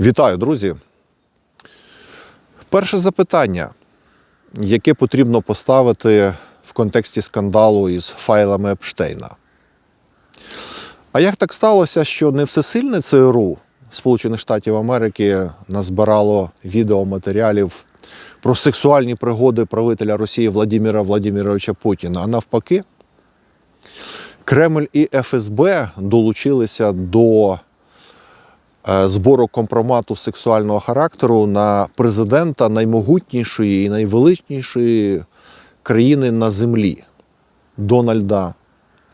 Вітаю, друзі. Перше запитання, яке потрібно поставити в контексті скандалу із файлами Епштейна. А як так сталося, що не всесильне ЦРУ Сполучених Штатів Америки назбирало відеоматеріалів про сексуальні пригоди правителя Росії Владимира Владимировича Путіна, а навпаки, Кремль і ФСБ долучилися до збору компромату сексуального характеру на президента наймогутнішої і найвеличнішої країни на землі Дональда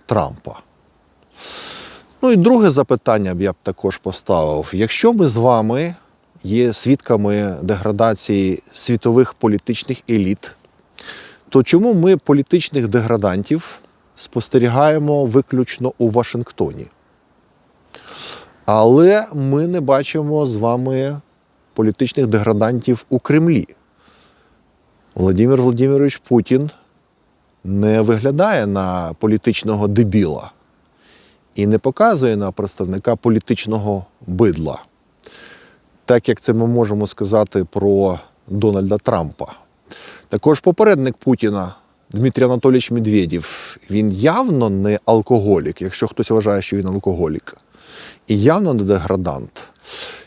Трампа. Ну і друге запитання б я б також поставив. Якщо ми з вами є свідками деградації світових політичних еліт, то чому ми політичних деградантів спостерігаємо виключно у Вашингтоні? Але ми не бачимо з вами політичних деградантів у Кремлі. Володимир Володимирович Путін не виглядає на політичного дебіла і не показує на представника політичного бидла, так як це ми можемо сказати про Дональда Трампа. Також попередник Путіна Дмитрій Анатолійович Медведєв, він явно не алкоголік, якщо хтось вважає, що він алкоголік, і явно не деградант.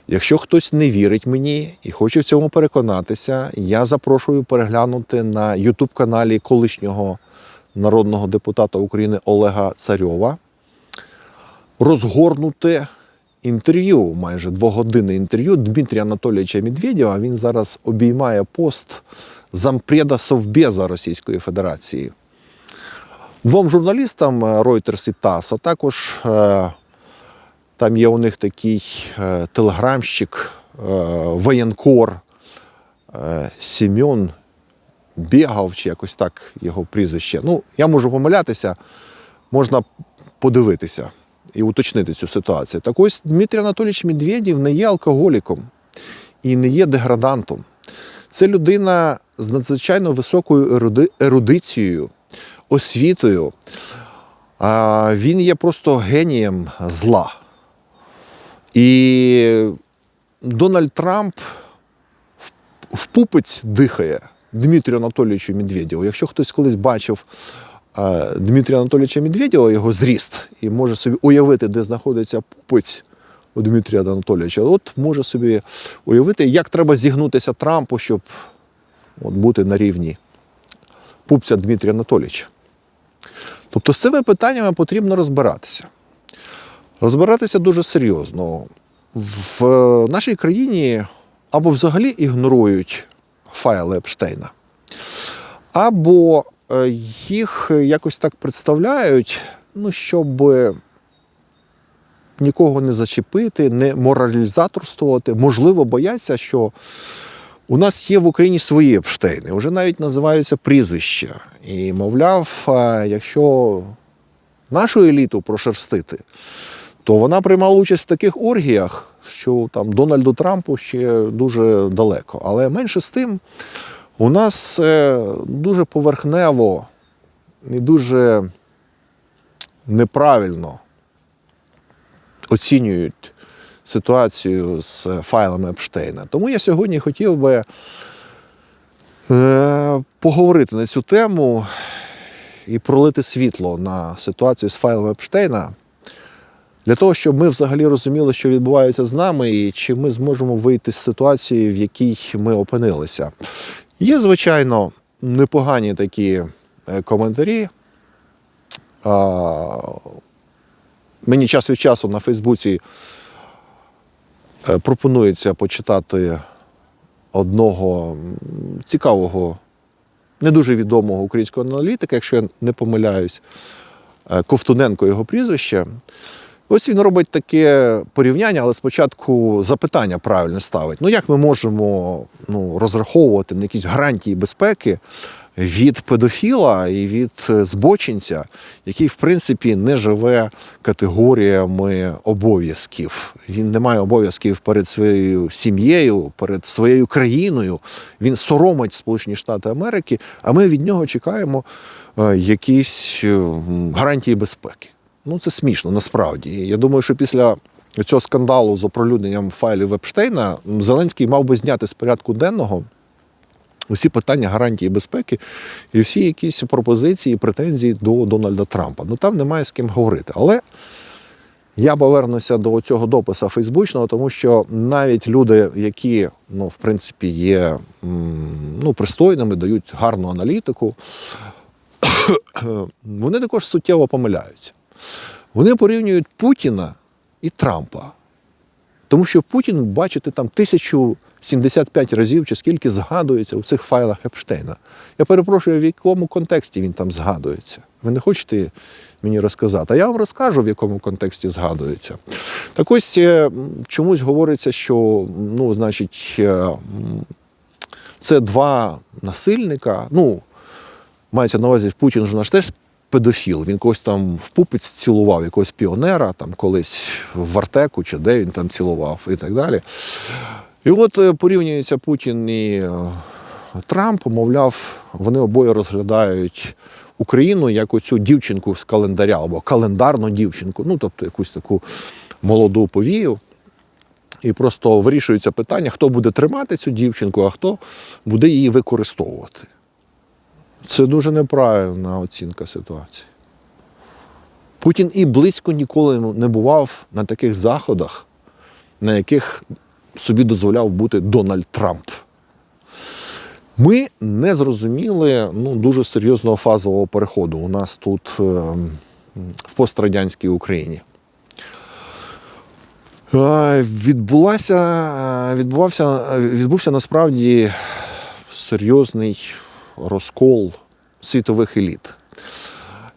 Якщо хтось не вірить мені і хоче в цьому переконатися, я запрошую переглянути на Ютуб-каналі колишнього народного депутата України Олега Царьова розгорнуте інтерв'ю, майже двогодинне інтерв'ю Дмитрія Анатолійовича Медведєва. Він зараз обіймає пост зампреда Совбеза Російської Федерації. Двом журналістам е, Reuters і ТАСС, а також е, там є у них такий е, телеграмщик, е, воєнкор е, Сім'он Бєгав, чи якось так його прізвище. Ну, я можу помилятися, можна подивитися і уточнити цю ситуацію. Так ось Дмитрій Анатолійович Медведєв не є алкоголіком і не є деградантом. Це людина з надзвичайно високою ерудицією, освітою. Він є просто генієм зла. І Дональд Трамп в- пупець дихає Дмитрію Анатолійовичу Медведєву. Якщо хтось колись бачив е, Дмитрія Анатолійовича Медведєва, його зріст, і може собі уявити, де знаходиться пупець у Дмитрія Анатолійовича, от може собі уявити, як треба зігнутися Трампу, щоб от, бути на рівні пупця Дмитрія Анатолійовича. Тобто з цими питаннями потрібно розбиратися. Розбиратися дуже серйозно. В нашій країні або взагалі ігнорують файли Епштейна, або е, їх якось так представляють, ну, щоб нікого не зачепити, не моралізаторствувати. Можливо, бояться, що у нас є в Україні свої Епштейни, вже навіть називаються прізвища. І, мовляв, е, якщо нашу еліту прошерстити, то вона приймала участь в таких оргіях, що там Дональду Трампу ще дуже далеко. Але менше з тим, у нас е, дуже поверхнево і дуже неправильно оцінюють ситуацію з файлами Епштейна. Тому я сьогодні хотів би е, поговорити на цю тему і пролити світло на ситуацію з файлами Епштейна. Для того, щоб ми взагалі розуміли, що відбувається з нами, і чи ми зможемо вийти з ситуації, в якій ми опинилися. Є, звичайно, непогані такі е, коментарі. А, Мені час від часу на Фейсбуці е, пропонується почитати одного цікавого, не дуже відомого українського аналітика, якщо я не помиляюсь, е, Ковтуненко його прізвище. Ось він робить таке порівняння, але спочатку запитання правильне ставить. Ну як ми можемо ну, розраховувати на якісь гарантії безпеки від педофіла і від е, збочинця, який, в принципі, не живе категоріями обов'язків. Він не має обов'язків перед своєю сім'єю, перед своєю країною. Він соромить Сполучені Штати Америки, а ми від нього чекаємо е, якісь е, гарантії безпеки. Ну, це смішно насправді. Я думаю, що після цього скандалу з оприлюдненням файлів Епштейна, Зеленський мав би зняти з порядку денного усі питання гарантії безпеки і всі якісь пропозиції, претензії до Дональда Трампа. Ну там немає з ким говорити. Але я повернуся до цього допису фейсбучного, тому що навіть люди, які ну, в принципі є ну, пристойними, дають гарну аналітику, вони також суттєво помиляються. Вони порівнюють Путіна і Трампа. Тому що Путін, бачите, там 1075 разів чи скільки згадується у цих файлах Епштейна. Я перепрошую, в якому контексті він там згадується. Ви не хочете мені розказати? А я вам розкажу, в якому контексті згадується. Так ось е, чомусь говориться, що ну, значить, е, це два насильника. Ну, мається на увазі, Путін же наш теж педофіл. Він когось там в пупець цілував, якогось піонера, там колись в Артеку чи де він там цілував і так далі. І от е, порівнюється Путін і е, Трамп, мовляв, вони обоє розглядають Україну як оцю дівчинку з календаря або календарну дівчинку, ну тобто якусь таку молоду повію. І просто вирішується питання, хто буде тримати цю дівчинку, а хто буде її використовувати. Це дуже неправильна оцінка ситуації. Путін і близько ніколи не бував на таких заходах, на яких собі дозволяв бути Дональд Трамп. Ми не зрозуміли ну, дуже серйозного фазового переходу у нас тут е, в пострадянській Україні. Е, Відбулася, е, відбувався, відбувся насправді серйозний розкол світових еліт.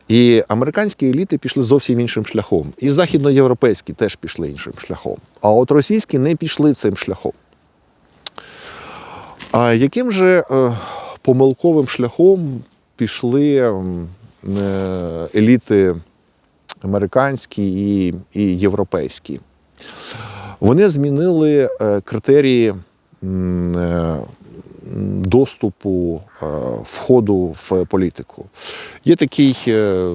І американські еліти пішли зовсім іншим шляхом. І західноєвропейські теж пішли іншим шляхом. А от російські не пішли цим шляхом. А яким же е, помилковим шляхом пішли е, еліти американські і, і європейські? Вони змінили е, критерії доступу, е, входу в політику. Є такий е,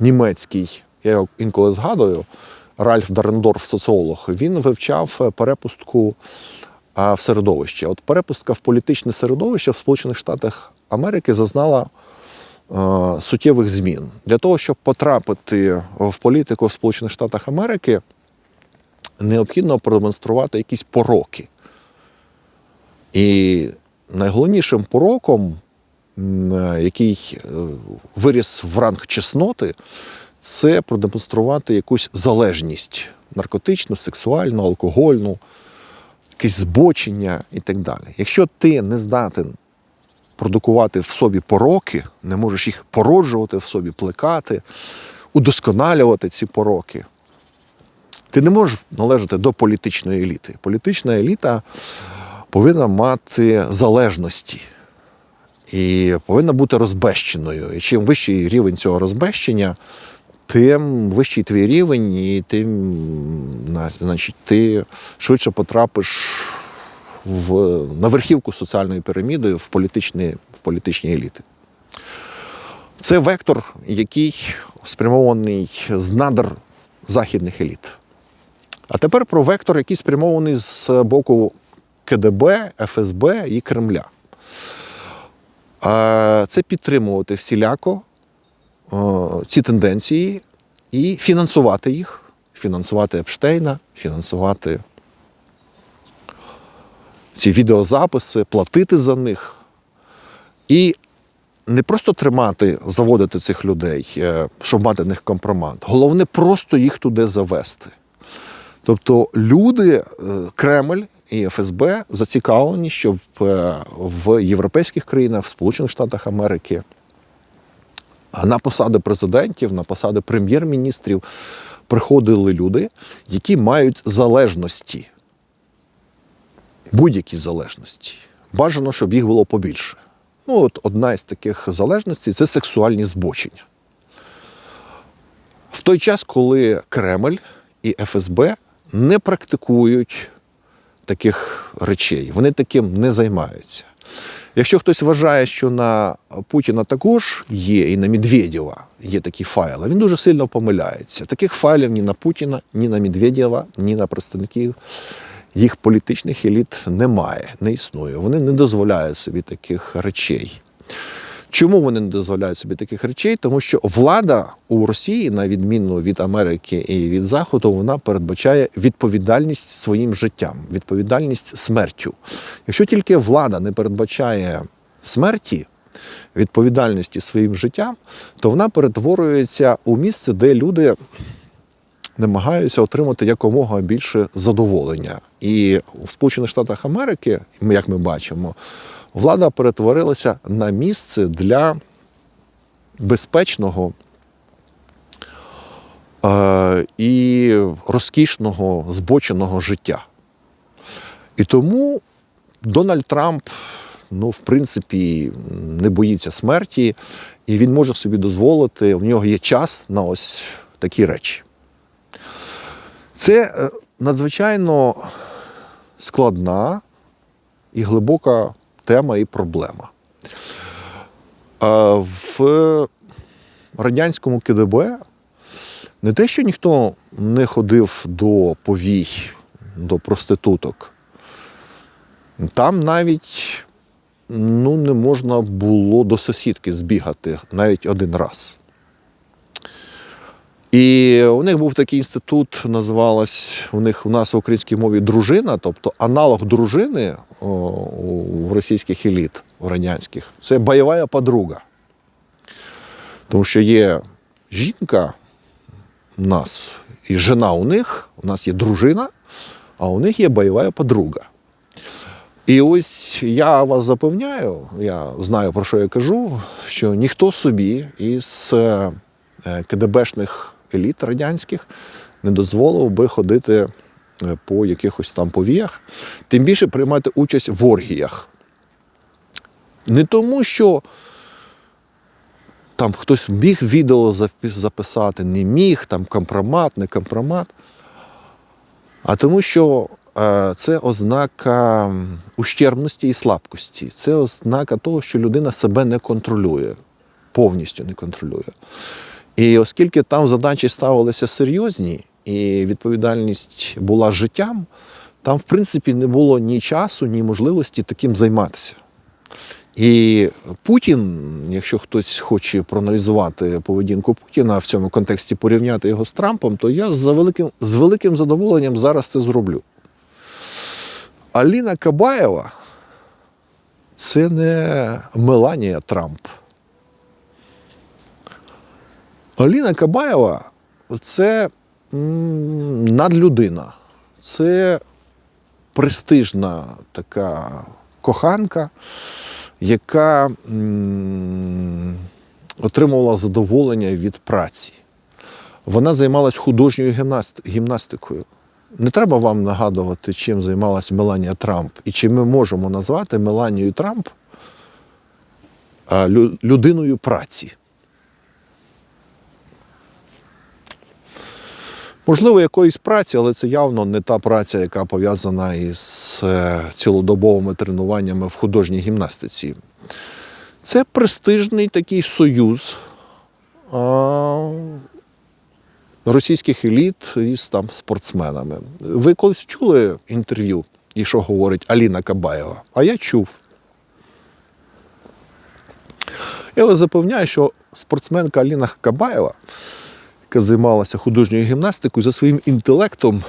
німецький, я його інколи згадую, Ральф Дарендорф, соціолог. Він вивчав е, перепустку в середовище. От перепустка в політичне середовище в Сполучених Штатах Америки зазнала е, суттєвих змін. Для того, щоб потрапити в політику в Сполучених Штатах Америки, необхідно продемонструвати якісь пороки. І найголовнішим пороком, е, який е, виріс в ранг чесноти, це продемонструвати якусь залежність наркотичну, сексуальну, алкогольну, якесь збочення і так далі. Якщо ти не здатен продукувати в собі пороки, не можеш їх породжувати в собі, плекати, удосконалювати ці пороки, ти не можеш належати до політичної еліти. Політична еліта повинна мати залежності і повинна бути розбещеною. І чим вищий рівень цього розбещення, тим вищий твій рівень, і тим значить, ти швидше потрапиш в, на верхівку соціальної піраміди в політичні, в політичні еліти. Це вектор, який спрямований з надр західних еліт. А тепер про вектор, який спрямований з боку КДБ, ФСБ і Кремля. Це підтримувати всіляко ці тенденції і фінансувати їх, фінансувати Епштейна, фінансувати ці відеозаписи, платити за них. І не просто тримати, заводити цих людей, е, щоб мати них компромат. Головне просто їх туди завести. Тобто люди, е, Кремль і ФСБ зацікавлені, щоб е, в європейських країнах, в Сполучених Штатах Америки на посади президентів, на посади прем'єр-міністрів приходили люди, які мають залежності. Будь-які залежності. Бажано, щоб їх було побільше. Ну, от одна із таких залежностей це сексуальні збочення. В той час, коли Кремль і ФСБ не практикують таких речей, вони таким не займаються. Якщо хтось вважає, що на Путіна також є, і на Медведєва є такі файли, він дуже сильно помиляється. Таких файлів ні на Путіна, ні на Медведєва, ні на представників їх політичних еліт немає, не існує. Вони не дозволяють собі таких речей. Чому вони не дозволяють собі таких речей? Тому що влада у Росії, на відміну від Америки і від Заходу, вона передбачає відповідальність своїм життям, відповідальність смертю. Якщо тільки влада не передбачає смерті, відповідальності своїм життям, то вона перетворюється у місце, де люди намагаються отримати якомога більше задоволення. І в Сполучених Штатах Америки, як ми бачимо, влада перетворилася на місце для безпечного е, і розкішного збоченого життя. І тому Дональд Трамп, ну, в принципі, не боїться смерті, і він може собі дозволити, в нього є час на ось такі речі. Це е, надзвичайно складна і глибока тема і проблема. В радянському КДБ не те, що ніхто не ходив до повій, до проституток. Там навіть ну, не можна було до сусідки збігати навіть один раз. І у них був такий інститут, називалась у них у нас в українській мові дружина, тобто аналог дружини у російських еліт, у радянських, це бойова подруга. Тому що є жінка у нас і жена у них, у нас є дружина, а у них є бойова подруга. І ось я вас запевняю, я знаю про що я кажу, що ніхто собі із е, КДБшних еліт радянських не дозволив би ходити е, по якихось там повіях, тим більше приймати участь в оргіях. Не тому, що там хтось міг відео записати, не міг, там компромат, не компромат, а тому, що е, це ознака ущербності і слабкості. Це ознака того, що людина себе не контролює, повністю не контролює. І оскільки там задачі ставилися серйозні, і відповідальність була життям, там, в принципі, не було ні часу, ні можливості таким займатися. І Путін, якщо хтось хоче проаналізувати поведінку Путіна в цьому контексті порівняти його з Трампом, то я за великим, з великим задоволенням зараз це зроблю. Аліна Кабаєва це не Меланія Трамп. Аліна Кабаєва це надлюдина, це престижна така коханка, яка отримувала задоволення від праці. Вона займалась художньою гімнастикою. Не треба вам нагадувати, чим займалась Меланія Трамп, і чи ми можемо назвати Меланію Трамп людиною праці. Можливо, якоїсь праці, але це явно не та праця, яка пов'язана із е, цілодобовими тренуваннями в художній гімнастиці. Це престижний такий союз російських еліт із там спортсменами. Ви колись чули інтерв'ю, і що говорить Аліна Кабаєва? А я чув. Я вас запевняю, що спортсменка Аліна Кабаєва яка займалася художньою гімнастикою за своїм інтелектом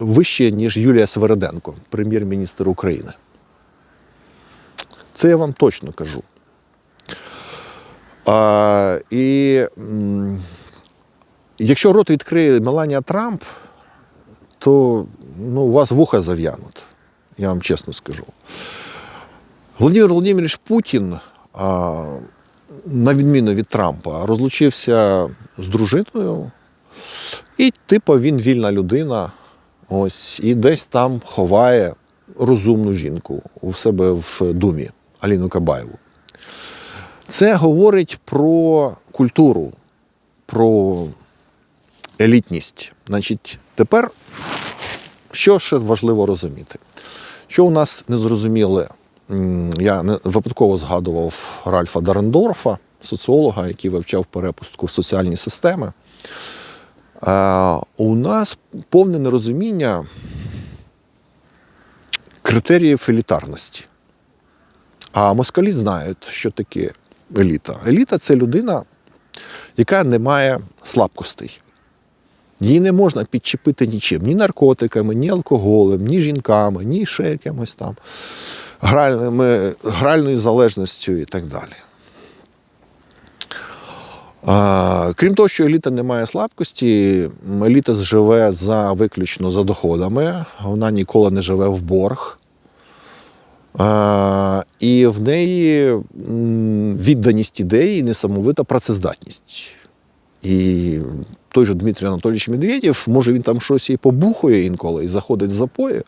вище, ніж Юлія Свереденко, прем'єр-міністр України. Це я вам точно кажу. А, і якщо рот відкриє Меланія Трамп, то ну, у вас вуха зав'януть, я вам чесно скажу. Володимир Володимирович Путін, а, на відміну від Трампа, розлучився з дружиною, і, типу, він вільна людина. Ось, і десь там ховає розумну жінку у себе в думі Аліну Кабаєву. Це говорить про культуру, про елітність. Значить, тепер що ще важливо розуміти? Що у нас незрозуміле я випадково згадував Ральфа Дарендорфа, соціолога, який вивчав перепустку в соціальні системи. Е, У нас повне нерозуміння критеріїв елітарності. А москалі знають, що таке еліта. Еліта це людина, яка не має слабкостей. Її не можна підчепити нічим, ні наркотиками, ні алкоголем, ні жінками, ні ще якимось там гральними, гральною залежністю і так далі. Крім того, що еліта не має слабкості, еліта живе за виключно за доходами, вона ніколи не живе в борг. І в неї відданість ідеї, несамовита працездатність. І той же Дмитрій Анатолійович Медведєв, може він там щось і побухує інколи і заходить в запої.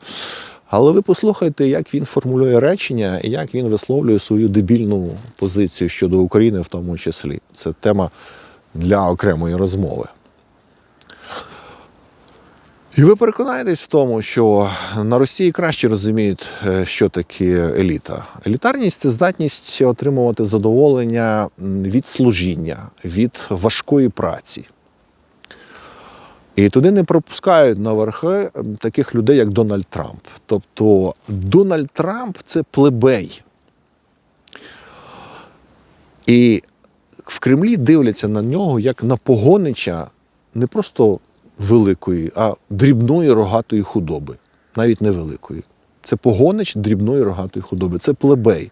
Але ви послухайте, як він формулює речення і як він висловлює свою дебільну позицію щодо України, в тому числі. Це тема для окремої розмови. І ви переконаєтесь в тому, що на Росії краще розуміють, е, що таке еліта. Елітарність це здатність отримувати задоволення від служіння, від важкої праці. І туди не пропускають на верхи таких людей, як Дональд Трамп. Тобто Дональд Трамп це плебей. І в Кремлі дивляться на нього як на погонича не просто великої, а дрібної рогатої худоби. Навіть не великої. Це погонич дрібної рогатої худоби. Це плебей.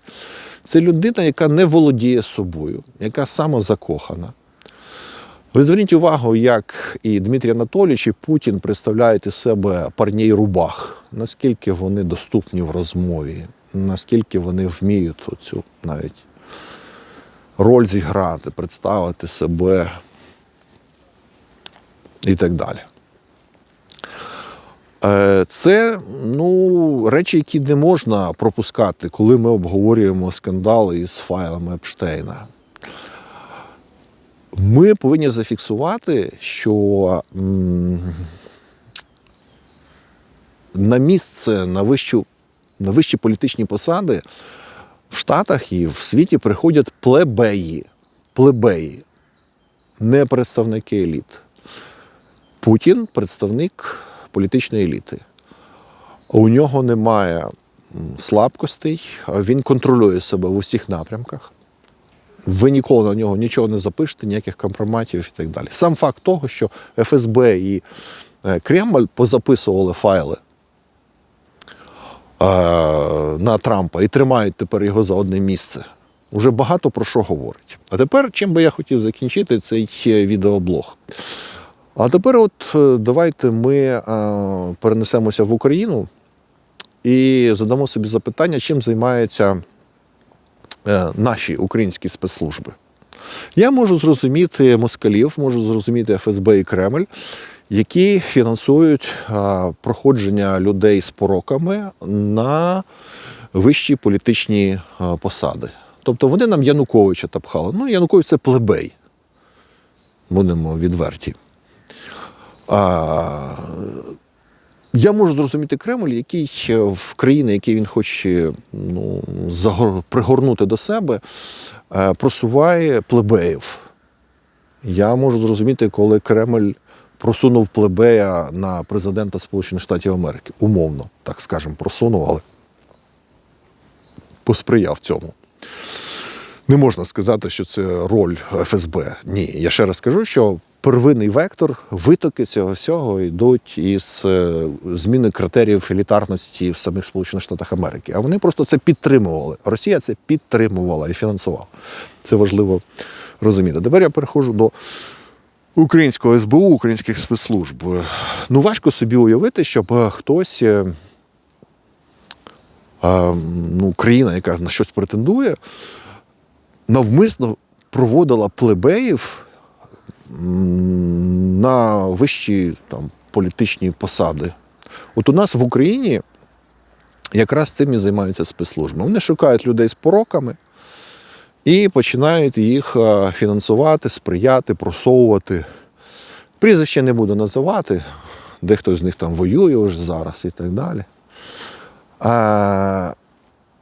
Це людина, яка не володіє собою, яка самозакохана. Ви зверніть увагу, як і Дмитрій Анатолійович, і Путін представляють із себе парній рубах, наскільки вони доступні в розмові, наскільки вони вміють оцю навіть роль зіграти, представити себе і так далі. Е, Це ну, речі, які не можна пропускати, коли ми обговорюємо скандали із файлами Епштейна. Ми повинні зафіксувати, що на місце, на, вищу, на вищі політичні посади в Штатах і в світі приходять плебеї. Плебеї, не представники еліт. Путін представник політичної еліти. У нього немає слабкостей, він контролює себе в усіх напрямках. Ви ніколи на нього нічого не запишете, ніяких компроматів і так далі. Сам факт того, що ФСБ і е, Кремль позаписували файли е, на Трампа і тримають тепер його за одне місце, вже багато про що говорить. А тепер, чим би я хотів закінчити цей е, відеоблог. А тепер, от давайте ми перенесемося в Україну і задамо собі запитання, чим займаються е, наші українські спецслужби. Я можу зрозуміти москалів, можу зрозуміти ФСБ і Кремль, які фінансують е, проходження людей з пороками на вищі політичні е, посади. Тобто вони нам Януковича тапхали. Ну, Янукович це плебей. Будемо відверті. А, я можу зрозуміти Кремль, який в країни, які він хоче ну, загор- пригорнути до себе, е, просуває плебеїв. Я можу зрозуміти, коли Кремль просунув плебея на президента Сполучених Штатів Америки. Умовно, так скажемо, просунув, але посприяв цьому. Не можна сказати, що це роль ФСБ. Ні, я ще раз кажу, що первинний вектор, витоки цього всього йдуть із е, зміни критеріїв елітарності в самих Сполучених Штатах Америки. А вони просто це підтримували. Росія це підтримувала і фінансувала. Це важливо розуміти. Тепер я переходжу до українського СБУ, українських спецслужб. Ну, важко собі уявити, щоб е, хтось. е, Ну, країна, яка на щось претендує, навмисно проводила плебеїв на вищі там, політичні посади. От у нас в Україні якраз цим і займаються спецслужби. Вони шукають людей з пороками і починають їх е, фінансувати, сприяти, просовувати. Прізвище не буду називати, дехто з них там воює вже зараз і так далі.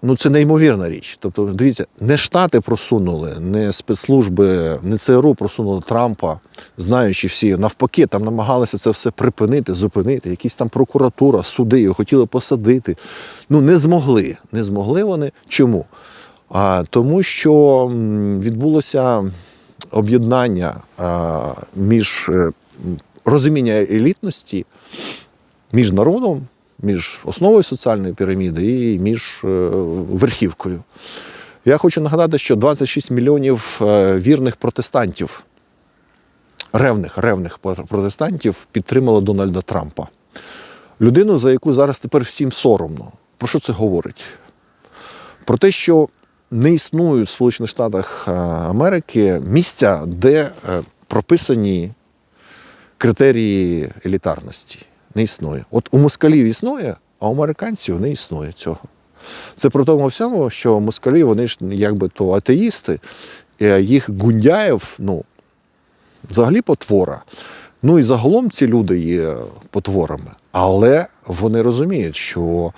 Ну це неймовірна річ. Тобто, дивіться, не Штати просунули, не спецслужби, не ЦРУ просунули Трампа, знаючи всі, навпаки, там намагалися це все припинити, зупинити. Якісь там прокуратура, суди його хотіли посадити. Ну не змогли. Не змогли вони. Чому? А, тому що відбулося об'єднання між е, розуміння елітності між народом, між основою соціальної піраміди і між е, верхівкою. Я хочу нагадати, що 26 мільйонів е, вірних протестантів, ревних, ревних протестантів підтримали Дональда Трампа. Людину, за яку зараз тепер всім соромно. Про що це говорить? Про те, що не існують в Сполучених Штатах е, Америки місця, де прописані критерії елітарності. Не існує. От у москалів існує, а у американців не існує цього. Це при тому всьому, що москалі, вони ж якби то атеїсти, і їх Гундяєв, ну, взагалі потвора. Ну і загалом ці люди є потворами. Але вони розуміють, що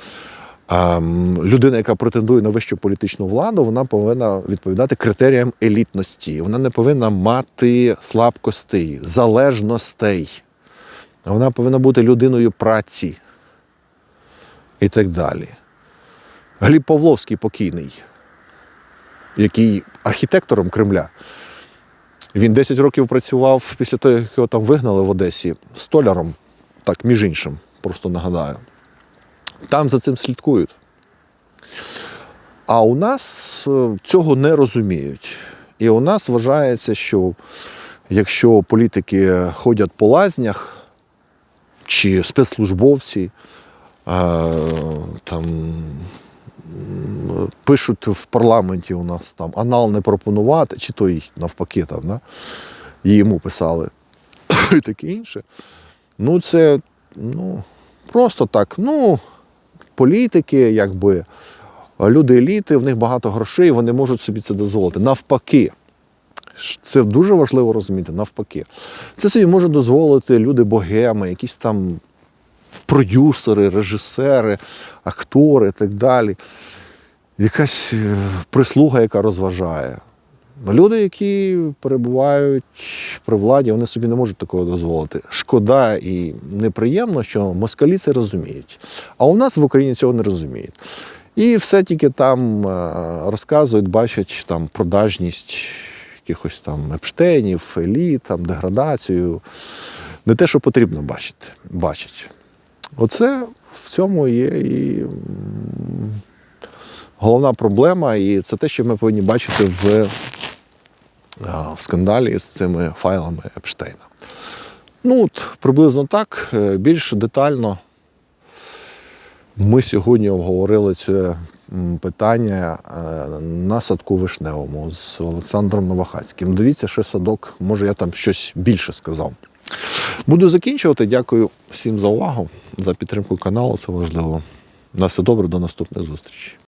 ем, людина, яка претендує на вищу політичну владу, вона повинна відповідати критеріям елітності. Вона не повинна мати слабкостей, залежностей. Вона повинна бути людиною праці і так далі. Гліб Павловський покійний, який архітектором Кремля. Він 10 років працював після того, як його там вигнали в Одесі столяром, так, між іншим, просто нагадаю. Там за цим слідкують. А у нас е, цього не розуміють. І у нас вважається, що якщо політики ходять по лазнях, чи спецслужбовці там пишуть в парламенті у нас там анал не пропонувати, чи то й навпаки там, да? йому писали і таке інше. Ну, це ну, просто так. Ну, політики, якби люди еліти, в них багато грошей, вони можуть собі це дозволити. Навпаки. Це дуже важливо розуміти, навпаки. Це собі можуть дозволити люди богеми, якісь там продюсери, режисери, актори і так далі. Якась е, прислуга, яка розважає. Люди, які перебувають при владі, вони собі не можуть такого дозволити. Шкода і неприємно, що москалі це розуміють. А у нас в Україні цього не розуміють. І все тільки там е, розказують, бачать там продажність якихось там епштейнів, еліт, там, деградацію. Не те, що потрібно бачити. бачать. Оце в цьому є і головна проблема, і це те, що ми повинні бачити в, в скандалі з цими файлами Епштейна. Ну, от, приблизно так, Е, більш детально ми сьогодні обговорили це питання е, на садку вишневому з Олександром Новохацьким. Дивіться, ще садок, може я там щось більше сказав. Буду закінчувати. Дякую всім за увагу, за підтримку каналу. Це важливо. На все добре, до наступних зустрічей.